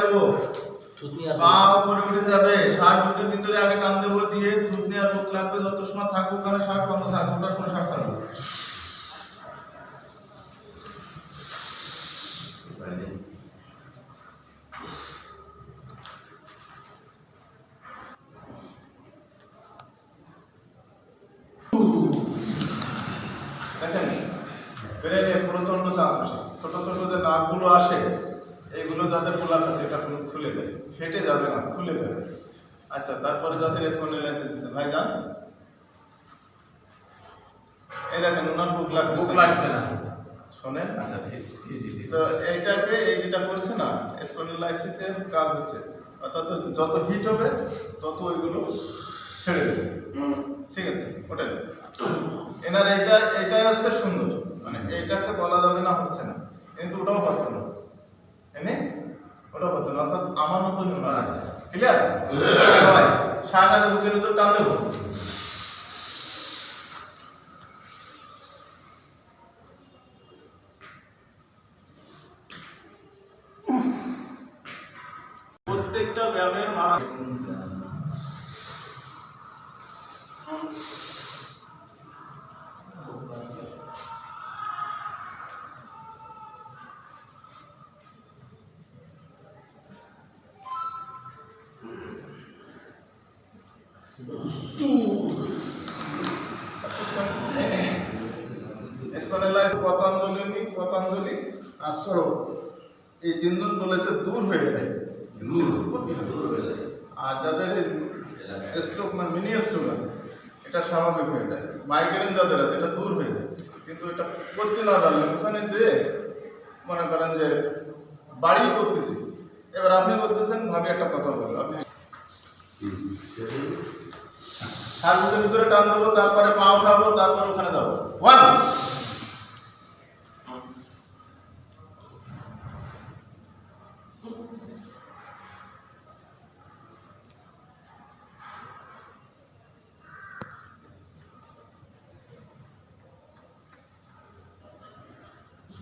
দেবো। পা উপরে উঠে যাবে। ষাট বুকের ভিতরে আগে টান দেবো দিয়ে থুতনি আর বুক লাগবে যত সময় থাকব ওখানে ষাট বন্ধ থাকবে ওটার সময় ষাট ছাড়বো দেখেন ব্রেনে প্রচণ্ড চাপ আসে। ছোট ছোট যে নাকগুলো আসে এইগুলো যাদের গোলাপ আছে এটা পুরো খুলে যায়। ফেটে যাবে না খুলে যাবে। আচ্ছা তারপরে যাদের স্পন্ডিলাইসিস ভাই যান এই দেখেন ওনার বুক লাগবে বুক লাগছে না। শোনেন। আচ্ছা জি জি জি তো এইটাকে এই যেটা করছে না স্পন্ডিলাইসিসের কাজ হচ্ছে অর্থাৎ যত হিট হবে তত ওইগুলো ছেড়ে দেবে। ঠিক আছে ওটাই। এনার এইটা এইটাই হচ্ছে সুন্দর। মানে এইটাকে বলা যাবে না হচ্ছে না। কিন্তু ওটাও পারতো না। এনে ওটা অর্থাৎ আমার আছে। ক্লিয়ার দেবো। প্রত্যেকটা ব্যায়ামের মারা স্পন্ডাইলাইস পতঞ্জলি পতঞ্জলি আর সড়ক এই তিনজন বলেছে দূর হয়ে যায় আর যাদের স্ট্রোক মানে মিনি স্ট্রোক আছে এটা স্বাভাবিক হয়ে যায় মাইগ্রেন যাদের আছে এটা দূর হয়ে যায় কিন্তু এটা করতে না জানলে ওখানে যে মনে করেন যে বাড়ি করতেছি এবার আপনি করতেছেন ভাবি একটা কথা বলব আপনি সার্ভিসের ভিতরে টান দেবো তারপরে পা উঠাবো তারপরে ওখানে যাব। ওয়ান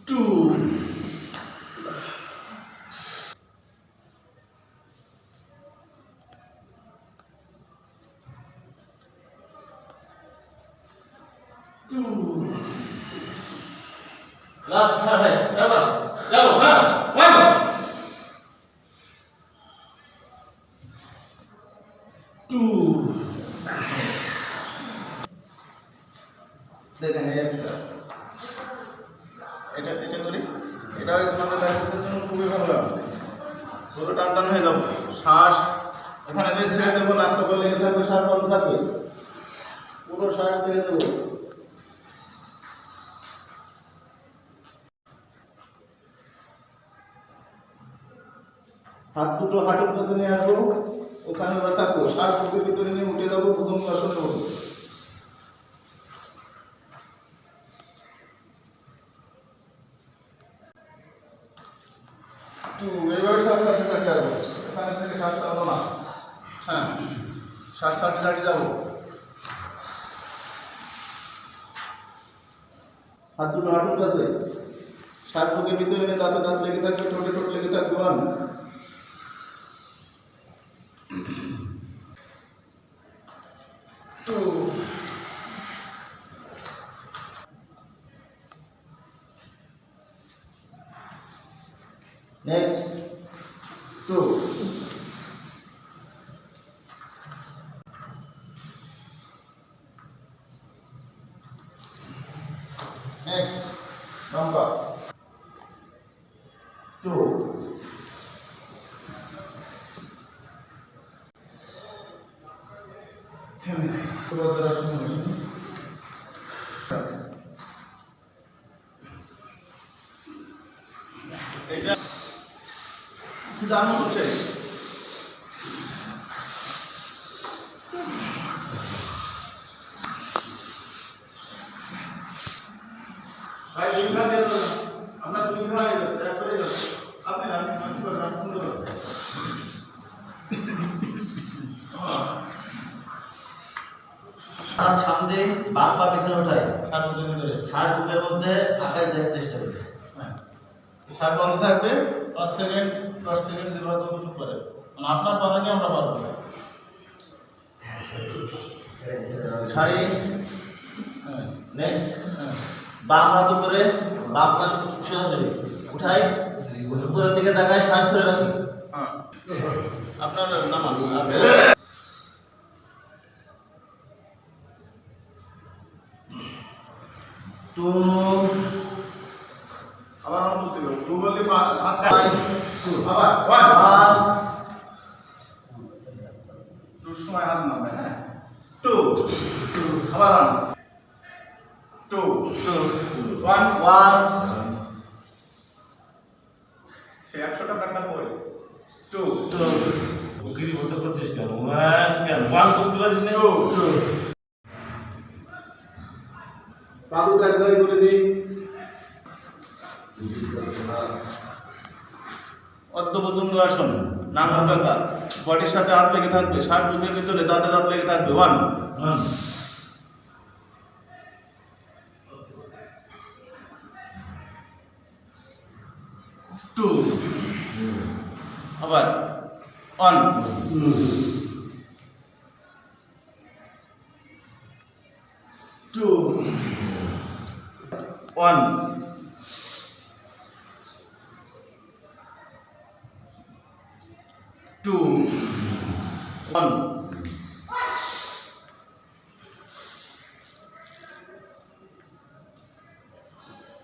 টু দেখেন একটা। এটা এটা করি। এটা জন্য খুবই ভালো লাগবে। পুরো টান হয়ে যাবে। শ্বাস, ওখানে যে ছেড়ে দেবো নাকটা করে লেগে থাকবে, শ্বাস বন্ধ থাকবে। পুরো শ্বাস ছেড়ে দেবো। হাত দুটো হাঁটুর কাছে নিয়ে আসব, ওখানে ওরা থাকব। আর বুকের ভিতরে নিয়ে উঠে যাব, প্রথম আসনে উঠবো টু এবার শ্বাস ছাড়তে ছাড়তে আসব এখানে থেকে শ্বাস ছাড়বো না। হ্যাঁ হাত দুটো হাঁটুর কাছে। শ্বাস বুকের ভিতরে দাঁতে দাঁত লেগে থাকবে, ঠোঁটে ঠোঁট লেগে থাকবে two. Next, two. Next, number two. থেমে নেয় সুভদ্রা শুনুন এটা জানো হচ্ছে? ভাই দুই যাচ্ছে একবারে যাচ্ছে আপনি রান রান সুন্দর আছে পা পিছনে ওঠায় ভিতরে ষাট বুকের মধ্যে আকাশ দেখার চেষ্টা করি। হ্যাঁ। সাত বন্ধ থাকবে পাঁচ সেকেন্ড দশ সেকেন্ড যেভাবে যতটুকু পারে। মানে আপনার পারেনি আমরা পারব না। হ্যাঁ নেক্সট হ্যাঁ বাম হাত উপরে বাম পাশ সোজাসুজি উঠাই। উপরের দিকে তাকায় শ্বাস ধরে রাখি। হ্যাঁ। আপনার নামান টু আবার আমার বলতে হবে। টু বললে আবার ওয়ান টুর সময় হাত নামবে হ্যাঁ? টু টু আবার one two two one one সে একশো টাকাটা কই টু টু উকিল বলতে পারছিস কেন ওয়ান কেন ওয়ান করতে পারিস না। টু টু পা দুটো এক জায়গায় করে দিই অর্ধপছন্দ আসন নাঙ্গল কাকা বডির সাথে হাত লেগে থাকবে ষাট বুকের ভিতরে দাঁতে দাঁত লেগে থাকবে ওয়ান ওয়ান টু আবার one two one one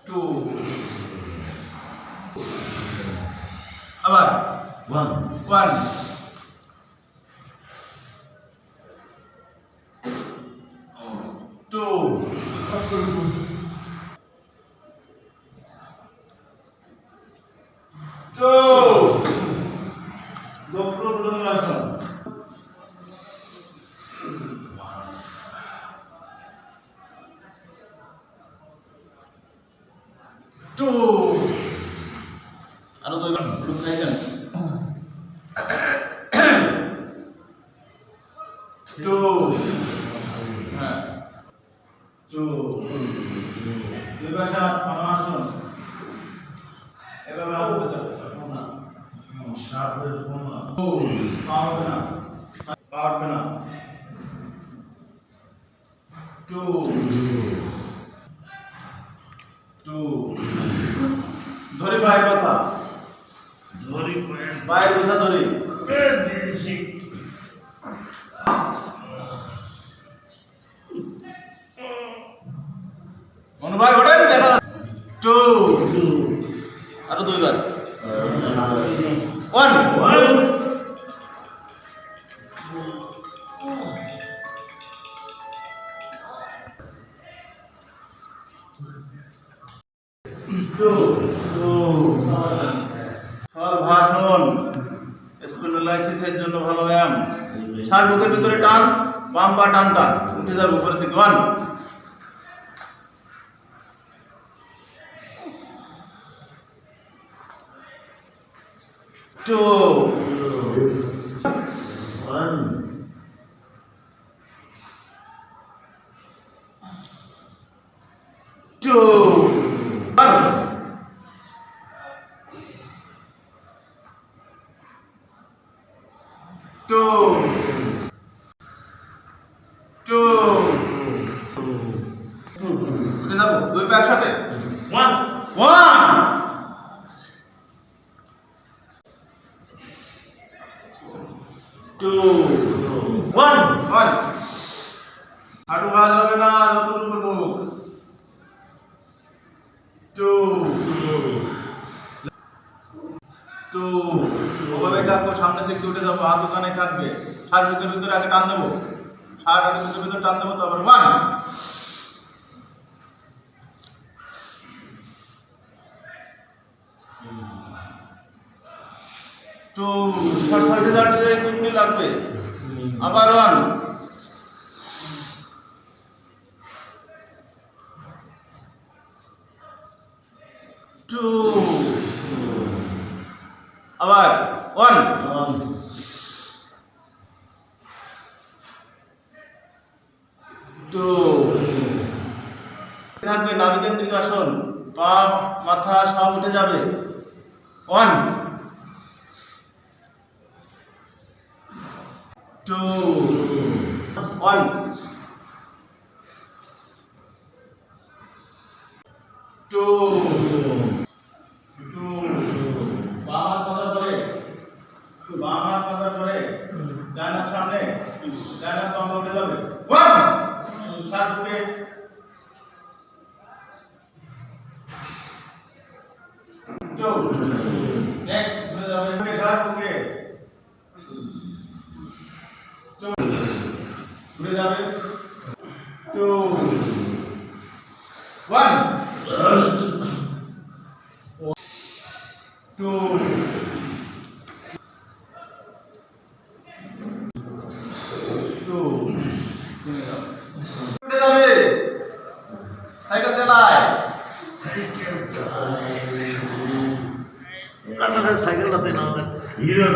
two আবার ওয়ান ওয়ান টু টু দক্ষিণ প্রজন্মাসন টু আরও দুইবার গ্রুপ খাইছেন টু হ্যাঁ টু দুই পানা আসুন এভাবে উঠে যাবে সাপের কোনা টু পা হবে না পা উঠবে না টু টু ধরে পায়ের পাতা ধরি পায়ের গোছা ধরে দিয়েছি মনু ভাই ওঠেন দেখা টু আরও দুইবার। ওয়ান সর জন্য ভালো ব্যায়াম। ষাট বুকের ভিতরে টান বাম টান টান উঠে যাবে উপরে থেকে ওয়ান ওয়ান টু টু উঠে যাব দুই পা একসাথে। One one two one one হাঁটু ভাজ হবে না যতটুকু ঢুক টু টু ওভাবে থাকব সামনের দিকে উঠে যাব, হাত ওখানে থাকবে। ষাট বুকের ভিতরে আগে টান দেবো। ষাট বুকের ভিতরে টান দেবো, তারপরে ওয়ান টু ষাট ষাটে ষাটে তুমি লাগবে। আবার ওয়ান টু আবার ওয়ান টু থাকবে নাভিকেন্দ্রিক আসন। পা মাথা সব উঠে যাবে। One two one go. ఈరోజు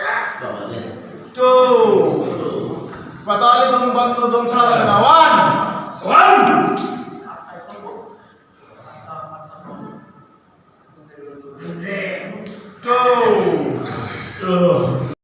وطالب مطلوب فلا غنى وان